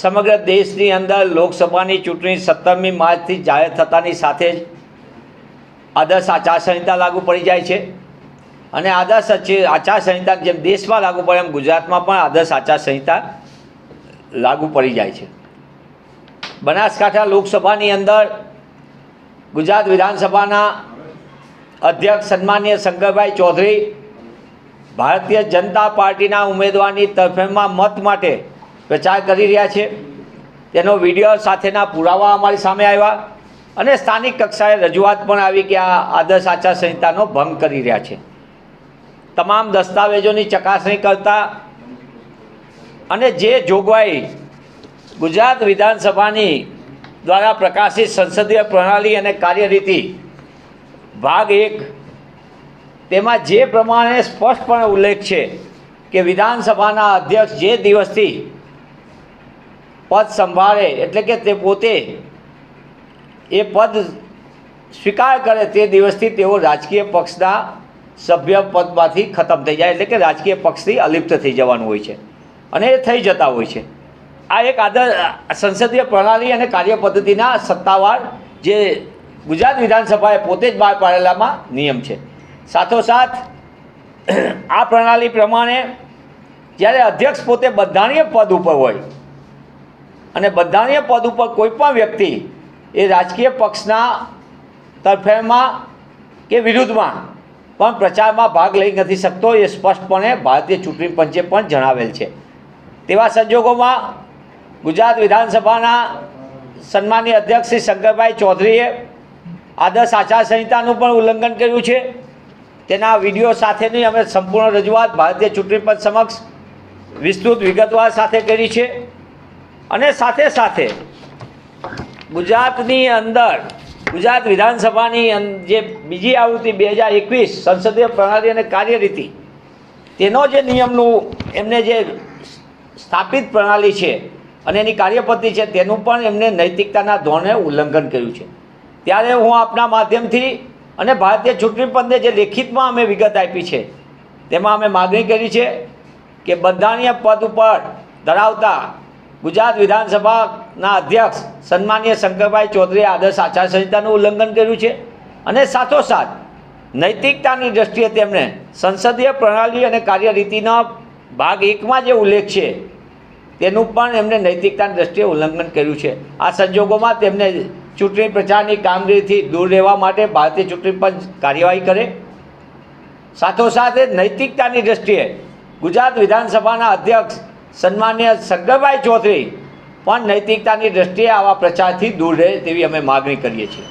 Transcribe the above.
સમગ્ર દેશની અંદર લોકસભાની ચૂંટણી સત્તરમી માર્ચથી જાહેર થતાની સાથે જ આદર્શ આચારસંહિતા લાગુ પડી જાય છે. અને આદર્શ આચારસંહિતા જેમ દેશમાં લાગુ પડે એમ ગુજરાતમાં પણ આદર્શ આચારસંહિતા લાગુ પડી જાય છે. બનાસકાંઠા લોકસભાની અંદર ગુજરાત વિધાનસભાના અધ્યક્ષ સન્માનીય શંકરભાઈ ચૌધરી ભારતીય જનતા પાર્ટીના ઉમેદવારની તરફેણમાં મત માટે પ્રચાર કરી રહ્યા છે. તેનો વીડિયો સાથેના પુરાવા અમારી સામે આવ્યા અને સ્થાનિક કક્ષાએ રજૂઆત પણ આવી કે આ આદર્શ આચારસંહિતાનો ભંગ કરી રહ્યા છે. તમામ દસ્તાવેજોની ચકાસણી કરતા અને જે જોગવાઈ ગુજરાત વિધાનસભાની દ્વારા પ્રકાશિત સંસદીય પ્રણાલી અને કાર્યરીતિ ભાગ એક, તેમાં જે પ્રમાણે સ્પષ્ટપણે ઉલ્લેખ છે કે વિધાનસભાના અધ્યક્ષ જે દિવસથી પદ સંભાળે, એટલે કે તે પોતે એ પદ સ્વીકાર કરે તે દિવસથી તેઓ રાજકીય પક્ષના સભ્ય પદમાંથી ખતમ થઈ જાય, એટલે કે રાજકીય પક્ષથી અલિપ્ત થઈ જવાનું હોય છે. અને એ થઈ જતા હોય છે. આ એક આદર, સંસદીય પ્રણાલી અને કાર્ય પદ્ધતિના સત્તાવાર જે ગુજરાત વિધાનસભાએ પોતે જ બહાર પાડેલામાં નિયમ છે. સાથોસાથ, આ પ્રણાલી પ્રમાણે જ્યારે અધ્યક્ષ પોતે બંધારણીય પદ ઉપર હોય અને બંધારણીય પદ ઉપર કોઈ પણ વ્યક્તિ એ રાજકીય પક્ષના તરફેણમાં કે વિરુદ્ધમાં પણ પ્રચારમાં ભાગ લઈ નથી શકતો એ સ્પષ્ટપણે ભારતીય ચૂંટણી પંચે પણ જણાવેલ છે. તેવા સંજોગોમાં ગુજરાત વિધાનસભાના સન્માનીય અધ્યક્ષ શ્રી શંકરભાઈ ચૌધરીએ આદર્શ આચારસંહિતાનું પણ ઉલ્લંઘન કર્યું છે. તેના વીડિયો સાથેની અમે સંપૂર્ણ રજૂઆત ભારતીય ચૂંટણી પંચ સમક્ષ વિસ્તૃત વિગતવાર સાથે કરી છે. અને સાથે સાથે ગુજરાતની અંદર, ગુજરાત વિધાનસભાની જે બીજી આવૃત્તિ બે હજાર એકવીસ સંસદીય પ્રણાલી અને કાર્યરીતિ, તેનો જે નિયમનું, એમને જે સ્થાપિત પ્રણાલી છે અને એની કાર્યપદ્ધતિ છે, તેનું પણ એમને નૈતિકતાના ધોરણે ઉલ્લંઘન કર્યું છે. ત્યારે હું આપના માધ્યમથી અને ભારતીય ચૂંટણી પંચને જે લેખિતમાં અમે વિગત આપી છે, તેમાં અમે માગણી કરી છે કે બંધારણીય પદ ઉપર ધરાવતા ગુજરાત વિધાનસભાના અધ્યક્ષ સન્માનીય શંકરભાઈ ચૌધરીએ આદર્શ આચારસંહિતાનું ઉલ્લંઘન કર્યું છે અને સાથોસાથ નૈતિકતાની દ્રષ્ટિએ તેમણે સંસદીય પ્રણાલી અને કાર્યરીતિના ભાગ એકમાં જે ઉલ્લેખ છે, તેનું પણ એમણે નૈતિકતાની દ્રષ્ટિએ ઉલ્લંઘન કર્યું છે. આ સંજોગોમાં તેમને ચૂંટણી પ્રચારની કામગીરીથી દૂર રહેવા માટે ભારતીય ચૂંટણી પંચ કાર્યવાહી કરે. સાથોસાથ નૈતિકતાની દ્રષ્ટિએ ગુજરાત વિધાનસભાના અધ્યક્ષ સન્માન્ય શંકરભાઈ ચૌધરી પણ નૈતિકતાની દ્રષ્ટિએ આવા પ્રચારથી દૂર રહે તેવી અમે માગણી કરીએ છીએ.